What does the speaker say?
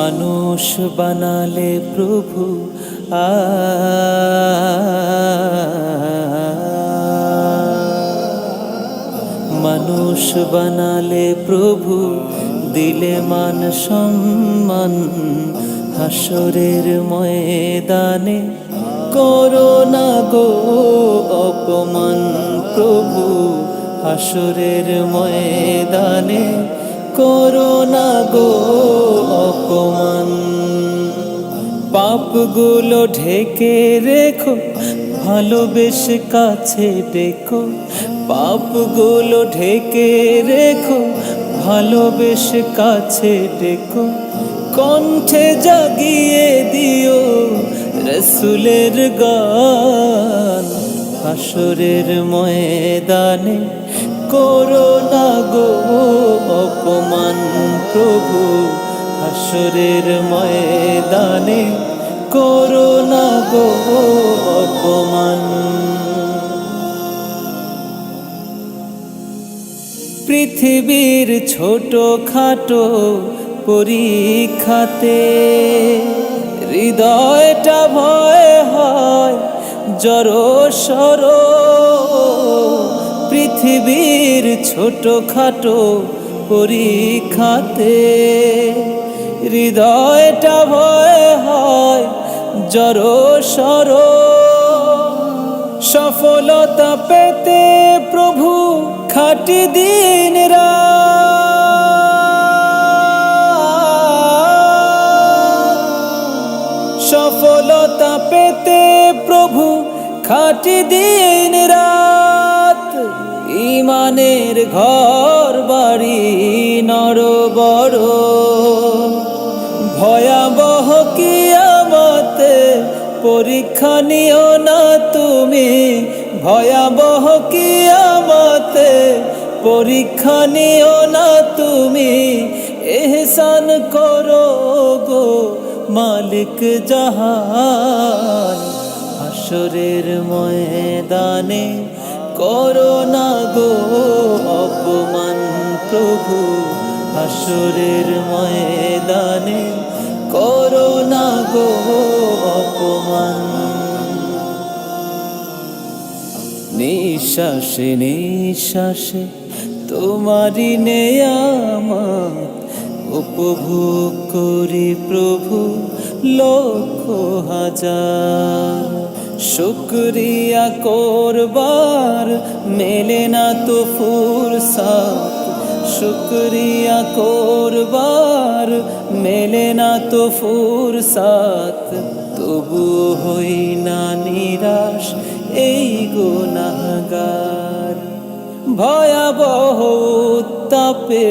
মানুষ বানালে প্রভু আ মানুষ বানালে প্রভু দিলে মান সম্মান হাসরের ময়দানে করোনা গো অপমান প্রভু হাসরের ময়দানে করোনা গো অপমান। পাপগুলো ঢেকে রেখো, ভালোবেসে কাছে ডেকো। পাপগুলো ঢেকে রেখো, ভালোবেসে কাছে ডেকো। কণ্ঠে জাগিয়ে দিও রসুলের গান। হাসরের ময়দানে করো না গো অপমান প্রভু। হাসরের ময়দানে করোনা গো অপমান। পৃথিবীর ছোট খাটো পরীক্ষাতে হৃদয়টা ভয় হয় জড় সর পৃথিবীর ছোট খাটো পরীক্ষাতে হৃদয়টা ভয় হয়, জড় সর সফলতা পেতে প্রভু খাটি দিন সফলতা পেতে প্রভু খাটি দিন রাত। ইমানের ঘর বাড়ি নর বড় পরীক্ষা নিও না তুমি। ভয়াবহ কিয়ামতে পরীক্ষা নিও না তুমি। এহসান করো গো মালিক জাহান। হাসরের ময়দানে করোনা গো অপমান প্রভু। হাসরের ময়দানে নিঃশ্বাসে নিঃশ্বাসে তোমারি নেয়ামত উপভোগ করি প্রভু, লক্ষ হাজার। শুক্রিয়া করবার মেলে না তো ফুরসাত। শুক্রিয়া করবার মেলে না তো ফুরসাত। তবু হই না নিরাশ এই গুনাহগার ভয়াবহ তাপে